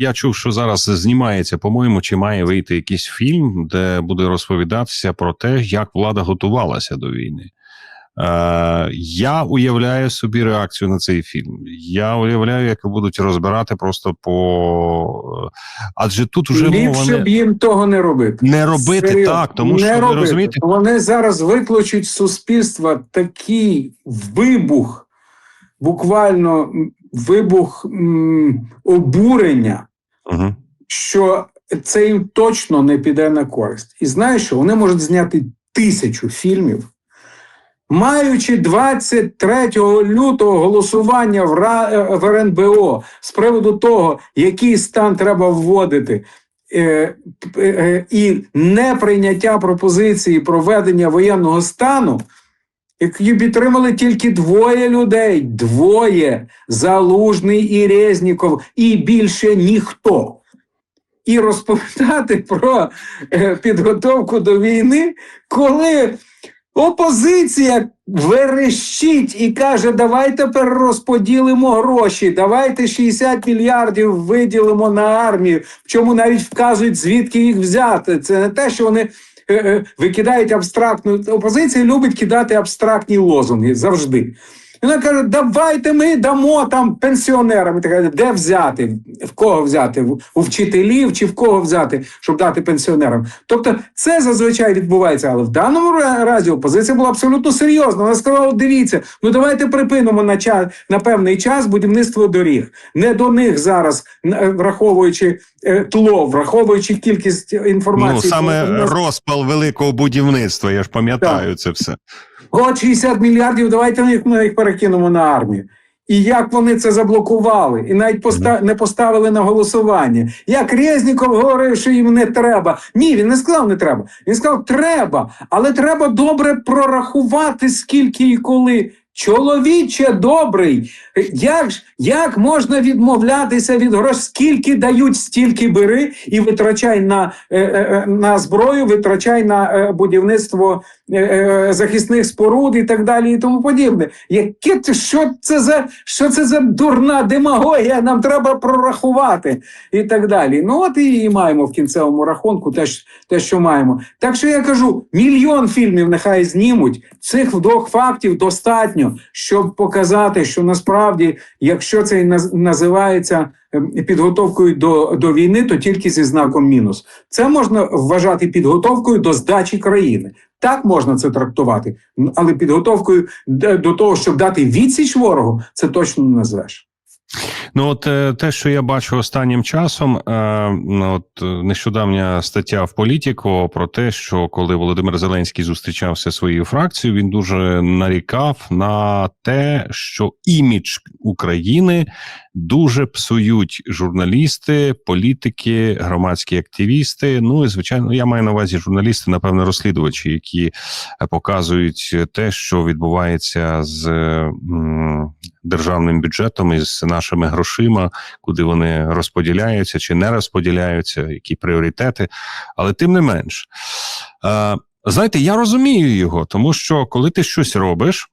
Я чув, що зараз знімається, по-моєму, чи має вийти якийсь фільм, де буде розповідатися про те, як влада готувалася до війни. Е, я уявляю собі реакцію на цей фільм. Я уявляю, як будуть розбирати просто по. Адже тут вже Ліпше б їм того не робити. не робити Серйозно, так, тому не що ви робити. розумієте, Вони зараз викличуть з суспільства такий вибух, буквально вибух м, обурення, що це їм точно не піде на користь. І знаєш що? Вони можуть зняти тисячу фільмів. Маючи 23 лютого голосування в, Ра- е, РНБО з приводу того, який стан треба вводити, е, е, і неприйняття пропозиції проведення воєнного стану, які підтримали тільки двоє людей: двоє Залужний і Резніков, і більше ніхто. І розповідати про е, підготовку до війни, коли опозиція верещить і каже: давайте перерозподілимо гроші, давайте 60 мільярдів виділимо на армію. В чому навіть вказують, звідки їх взяти. Це не те, що вони викидають абстрактну. Опозиція любить кидати абстрактні лозунги завжди. І Вона каже: давайте ми дамо там пенсіонерам. І така, де взяти? В кого взяти? У вчителів чи в кого взяти, щоб дати пенсіонерам? Тобто, це зазвичай відбувається. Але в даному разі опозиція була абсолютно серйозна. Вона сказала: дивіться, ну давайте припинимо на час на певний час будівництво доріг. Не до них зараз, е, враховуючи е, тло, враховуючи кількість інформації. ну саме розпал великого будівництва. Я ж пам'ятаю це все. От 60 мільярдів, давайте ми їх, ми їх перекинемо на армію. І як вони це заблокували, і навіть поста- не поставили на голосування. Як Резніков говорив, що їм не треба. Ні, він не сказав не треба. Він сказав, треба, але треба добре прорахувати, скільки і коли. Чоловіче добрий, як, як можна відмовлятися від грошей? Скільки дають, стільки бери і витрачай на, е, е, на зброю, витрачай на е, будівництво е, е, захисних споруд і так далі, і тому подібне. Яке що це за що це за дурна демагогія? Нам треба прорахувати і так далі. Ну от і маємо в кінцевому рахунку те, те, що маємо. Так що я кажу, мільйон фільмів нехай знімуть. Цих двох фактів достатньо, щоб показати, що насправді, якщо це наз- називається ем, підготовкою до, до війни, то тільки зі знаком мінус. Це можна вважати підготовкою до здачі країни. Так можна це трактувати, але підготовкою до того, щоб дати відсіч ворогу, це точно не назвеш. Ну, от е, те, що я бачу останнім часом, е, ну, от е, нещодавня стаття в політіко про те, що коли Володимир Зеленський зустрічався своєю фракцією, він дуже нарікав на те, що імідж України дуже псують журналісти, політики, громадські активісти. Ну і звичайно, я маю на увазі журналісти, напевно, розслідувачі, які показують те, що відбувається з державним бюджетом і з нашими грошима, куди вони розподіляються чи не розподіляються, які пріоритети. Але тим не менш, е, знаєте, я розумію його, тому що коли ти щось робиш.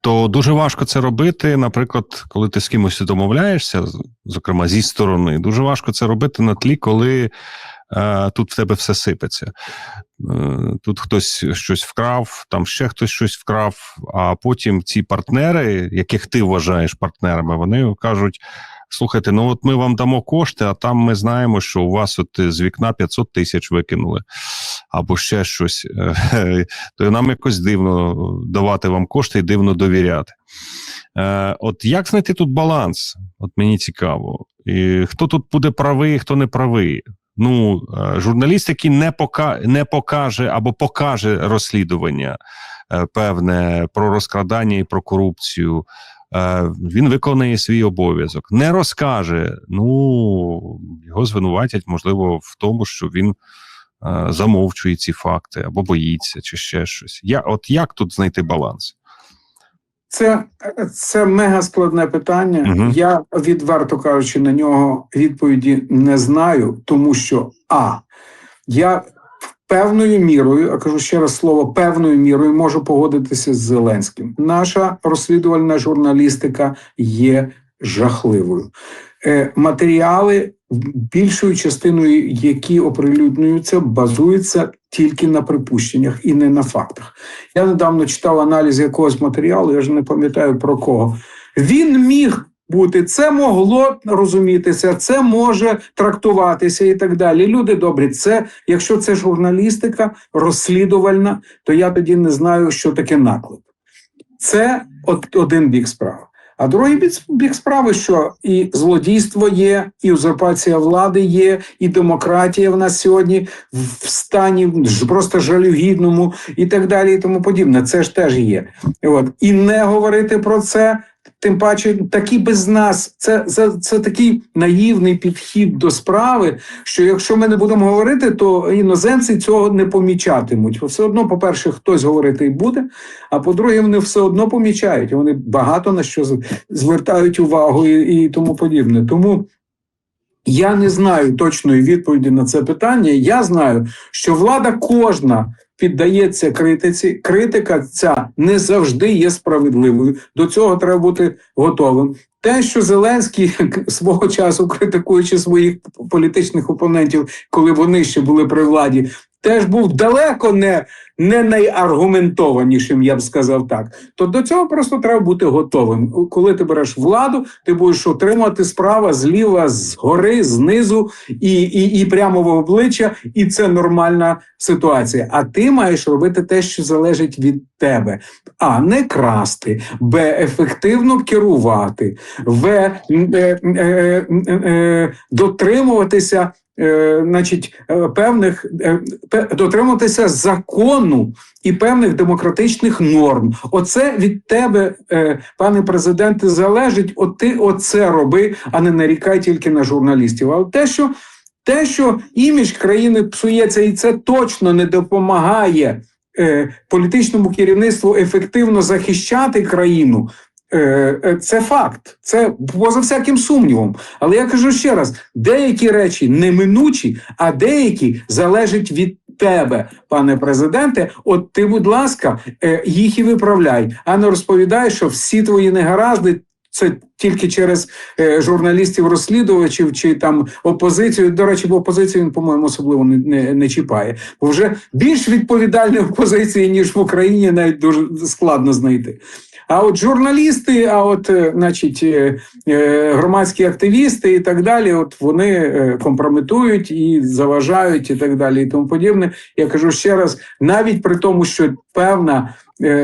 то дуже важко це робити. Наприклад, коли ти з кимось домовляєшся, зокрема зі сторони, дуже важко це робити на тлі, коли тут в тебе все сипеться. Е, тут хтось щось вкрав, там ще хтось щось вкрав. А потім ці партнери, яких ти вважаєш партнерами, вони кажуть. Слухайте, ну от ми вам дамо кошти, а там ми знаємо, що у вас от з вікна 500 тисяч викинули, або ще щось. Е, То нам якось дивно давати вам кошти і дивно довіряти. Е, От як знайти тут баланс? От мені цікаво. І хто тут буде правий, хто не правий? Ну, е, журналіст, який не пока не покаже або покаже розслідування е, певне про розкрадання і про корупцію. е, Він виконує свій обов'язок, не розкаже. Ну його звинуватять, можливо, в тому, що він замовчує ці факти або боїться, чи ще щось. Я, от як тут знайти баланс? Це, це мега складне питання. Мгм. Я відверто кажучи, на нього відповіді не знаю, тому що а я певною мірою, а кажу ще раз слово певною мірою можу погодитися з Зеленським. Наша розслідувальна журналістика є жахливою. Е, Матеріали, більшою частиною, які оприлюднюються, базуються тільки на припущеннях і не на фактах. Я недавно читав аналіз якогось матеріалу, я вже не пам'ятаю про кого. Він міг бути, це могло розумітися, це може трактуватися і так далі. Люди добрі, це якщо це журналістика розслідувальна, то я тоді не знаю, що таке наклеп. Це от один бік справи. А другий бік, справи, що і злодійство є, і узурпація влади є, і демократія в нас сьогодні в стані просто жалюгідному, і так далі, і тому подібне. Це ж теж є. От і не говорити про це. Тим паче, такі без нас, це, це, це такий наївний підхід до справи, що якщо ми не будемо говорити, то іноземці цього не помічатимуть. Все одно, по-перше, хтось говорити і буде, а по-друге, вони все одно помічають. Вони багато на що звертають увагу і, і тому подібне. Тому я не знаю точної відповіді на це питання. Я знаю, що влада кожна піддається критиці. Критика ця не завжди є справедливою. До цього треба бути готовим. Те, що Зеленський свого часу критикуючи своїх політичних опонентів, коли вони ще були при владі, теж був далеко не, не найаргументованішим, я б сказав так. То до цього просто треба бути готовим. Коли ти береш владу, ти будеш отримати справа зліва, згори, знизу і, і, і прямо в обличчя, і це нормальна ситуація. А ти маєш робити те, що залежить від тебе, а не красти, б ефективно керувати, в е, е, е, е, дотримуватися. Е, значить, е, певних е, дотримуватися закону і певних демократичних норм. Оце від тебе, пане президенте, залежить. От ти оце роби, а не нарікай тільки на журналістів. А те, що те, що імідж країни псується, і це точно не допомагає політичному керівництву ефективно захищати країну. Е, е, Це факт, це поза всяким сумнівом. Але я кажу ще раз: деякі речі неминучі, а деякі залежать від тебе, пане президенте. От ти, будь ласка, е, їх і виправляй, а не розповідай, що всі твої негаразди. Це тільки через журналістів-розслідувачів чи там опозицію. До речі, бо опозицію він, по-моєму, особливо не, не, не чіпає. Бо вже більш відповідальні опозиції, ніж в Україні, навіть дуже складно знайти. А от журналісти, а от, е, значить, е, е, громадські активісти і так далі, от вони компрометують і заважають, і так далі, і тому подібне. Я кажу ще раз, навіть при тому, що певна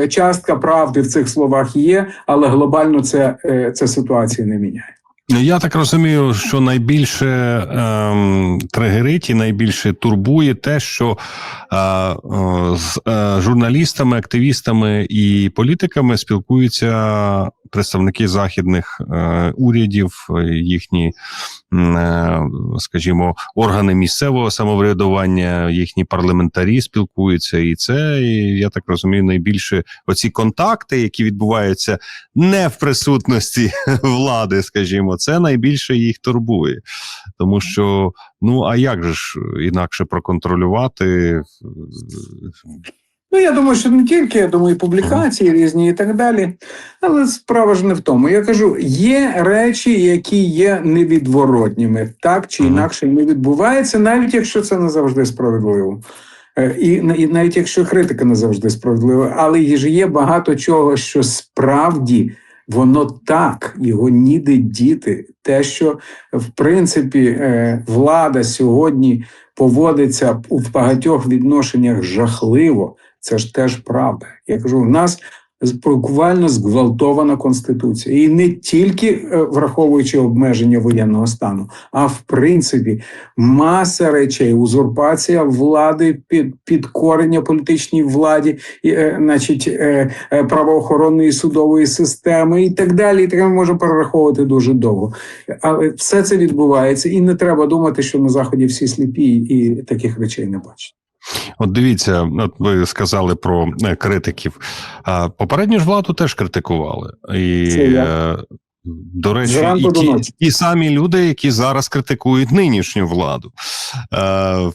частка правди в цих словах є, але глобально це, це ситуація не міняє. Я так розумію, що найбільше ем, тригерить і найбільше турбує те, що е, з е, журналістами, активістами і політиками спілкуються представники західних е, урядів, е, їхні, скажімо, органи місцевого самоврядування, їхні парламентарі спілкуються, і це я так розумію, найбільше оці контакти, які відбуваються не в присутності влади, скажімо, це найбільше їх турбує. Тому що, ну а як же ж інакше проконтролювати? Ну, я думаю, що не тільки, я думаю, і публікації різні і так далі. Але справа ж не в тому. Я кажу, є речі, які є невідворотніми, так чи інакше не відбувається, навіть якщо це не завжди справедливо. Е, І, і навіть якщо критика не завжди справедлива, але ж є багато чого, що справді воно так, його ніде діти. Те, що в принципі е, влада сьогодні поводиться в багатьох відношеннях жахливо. Це ж теж правда. Я кажу, в нас буквально зґвалтована конституція, і не тільки е, враховуючи обмеження воєнного стану, а в принципі маса речей, узурпація влади, під, підкорення політичній владі, і, е, значить, е, правоохоронної судової системи і так далі. І таке можемо перераховувати дуже довго. Але все це відбувається, і не треба думати, що на заході всі сліпі і таких речей не бачать. От дивіться, от ви сказали про е, критиків. А попередню ж владу теж критикували. І, е, до речі, і ті, ті самі люди, які зараз критикують нинішню владу. Е,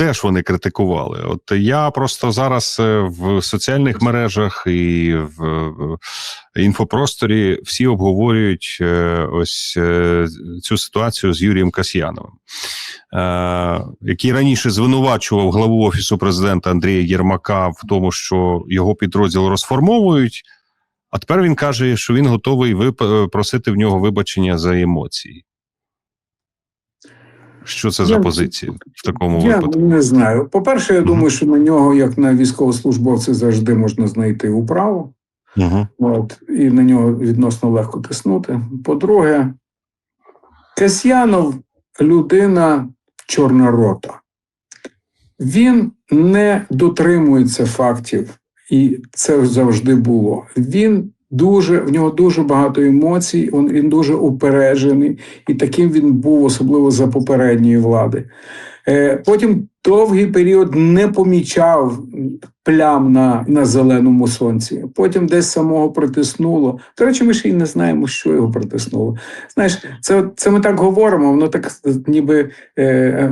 теж вони критикували. От я просто зараз е, в соціальних мережах і в е, інфопросторі всі обговорюють е, ось цю ситуацію з Юрієм Касьяновим, який раніше звинувачував главу офісу президента Андрія Єрмака в тому, що його підрозділ розформовують. А тепер він каже, що він готовий просити в нього вибачення за емоції. Що це за Я- позиція в такому Я випадку? не знаю. По-перше, я Мгм. думаю, що на нього, як на військовослужбовця, завжди можна знайти управу. Угу. От, і на нього відносно легко тиснути. По-друге, Касьянов людина чорнорота. Він не дотримується фактів, і це завжди було. Він дуже, в нього дуже багато емоцій, він, він дуже упереджений, і таким він був, особливо за попередньої влади. Е, Потім довгий період не помічав плям на, на зеленому сонці. Потім десь самого притиснуло. До речі, ми ще й не знаємо, що його притиснуло. Знаєш, це, це ми так говоримо, воно так ніби е, е,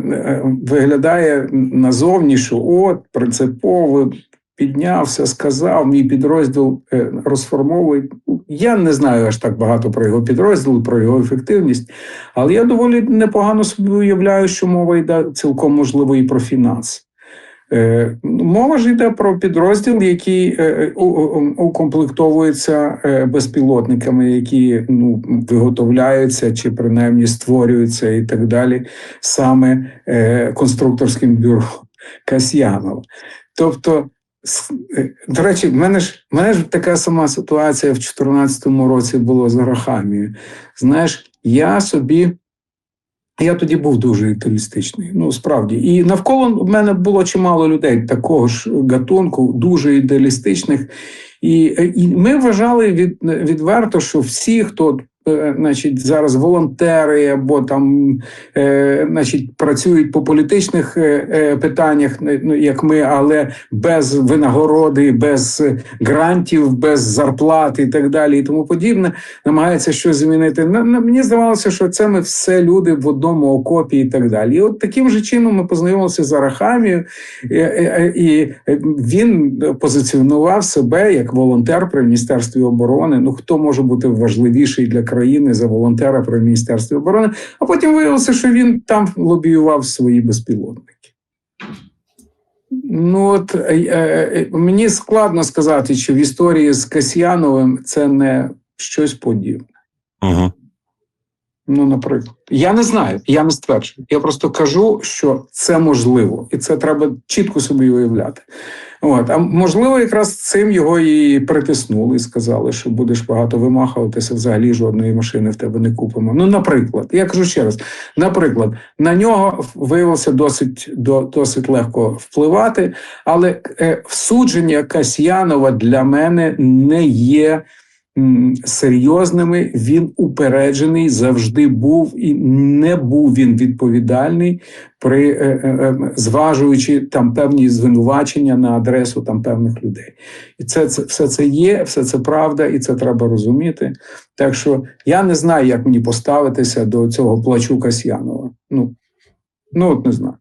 е, виглядає назовні, от принципово піднявся, сказав, мій підрозділ е, розформовує. Я не знаю аж так багато про його підрозділ, про його ефективність, але я доволі непогано собі уявляю, що мова йде цілком можливо і про фінанси. Е, Мова ж йде про підрозділ, який е, укомплектовується безпілотниками, які ну, виготовляються чи принаймні створюються і так далі, саме конструкторським бюро Касьянова. Тобто, до речі, в мене ж в мене ж така сама ситуація в 2014 році була з Арахамією. Знаєш, я собі. Я тоді був дуже ідеалістичний. Ну справді, і навколо мене було чимало людей такого ж гатунку, дуже ідеалістичних. І, і ми вважали від, відверто, що всі, хто е, значить, зараз волонтери або там е, значить, працюють по політичних е, е, питаннях, е, ну, як ми, але без винагороди, без грантів, без зарплат і так далі, і тому подібне, намагаються щось змінити. Мені здавалося, що це ми все люди в одному окопі і так далі. І от таким же чином ми познайомилися з Арахамією, і він позиціонував себе як волонтер при міністерстві оборони. Ну хто може бути важливіший для країни за волонтера при міністерстві оборони? А потім виявилося, що він там лобіював свої безпілотники. Ну от е, е, мені складно сказати, що в історії з Касьяновим це не щось подібне. Угу. Ну, наприклад, я не знаю, я не стверджую. Я просто кажу, що це можливо, і це треба чітко собі уявляти. От, а можливо, якраз цим його і притиснули і сказали, що будеш багато вимахуватися, взагалі жодної машини в тебе не купимо. Ну, наприклад, я кажу ще раз: наприклад, на нього виявилося досить до, досить легко впливати, але е, всудження Касьянова для мене не є серйозними. Він упереджений завжди був і не був він відповідальний при е, е, е, зважуючи там певні звинувачення на адресу там певних людей. І це, це все це є, все це правда, і це треба розуміти. Так що я не знаю, як мені поставитися до цього плачу Касьянова. Ну, ну от не знаю.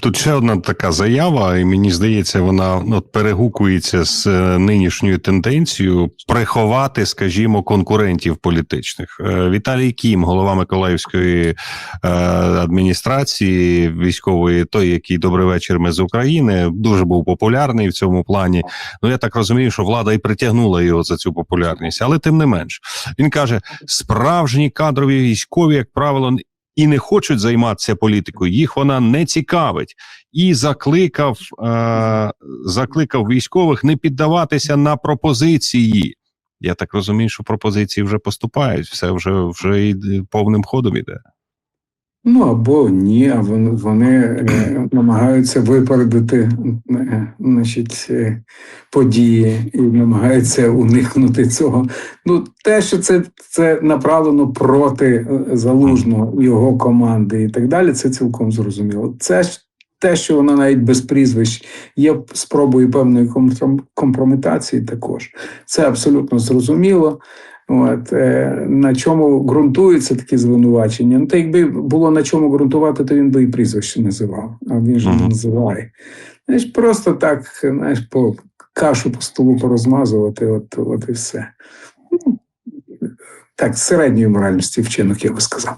Тут ще одна така заява, і мені здається, вона от перегукується з е, нинішньою тенденцією приховати, скажімо, конкурентів політичних. Е, Віталій Кім, голова Миколаївської е, адміністрації військової, той, який добрий вечір, ми з України, дуже був популярний в цьому плані. Ну я так розумію, що влада і притягнула його за цю популярність, але тим не менш, він каже: справжні кадрові військові, як правило, і не хочуть займатися політикою, їх вона не цікавить, і закликав, е, закликав військових не піддаватися на пропозиції. Я так розумію, що пропозиції вже поступають, все вже вже повним ходом іде. Ну або ні, а вони, е, намагаються випередити е, значить, е, події і намагаються уникнути цього. Ну, те, що це, це направлено проти залужного його команди і так далі, це цілком зрозуміло. Це ж те, що вона навіть без прізвищ є спробою певної компрометації, також це абсолютно зрозуміло. От, е, на чому ґрунтуються такі звинувачення. Ну, та якби було на чому ґрунтувати, то він би і прізвище називав, а він же не називає. Знаєш, просто так, знаєш, по кашу по столу порозмазувати, от, от і все. Ну, Так, середньої моральності вчинок, я би сказав.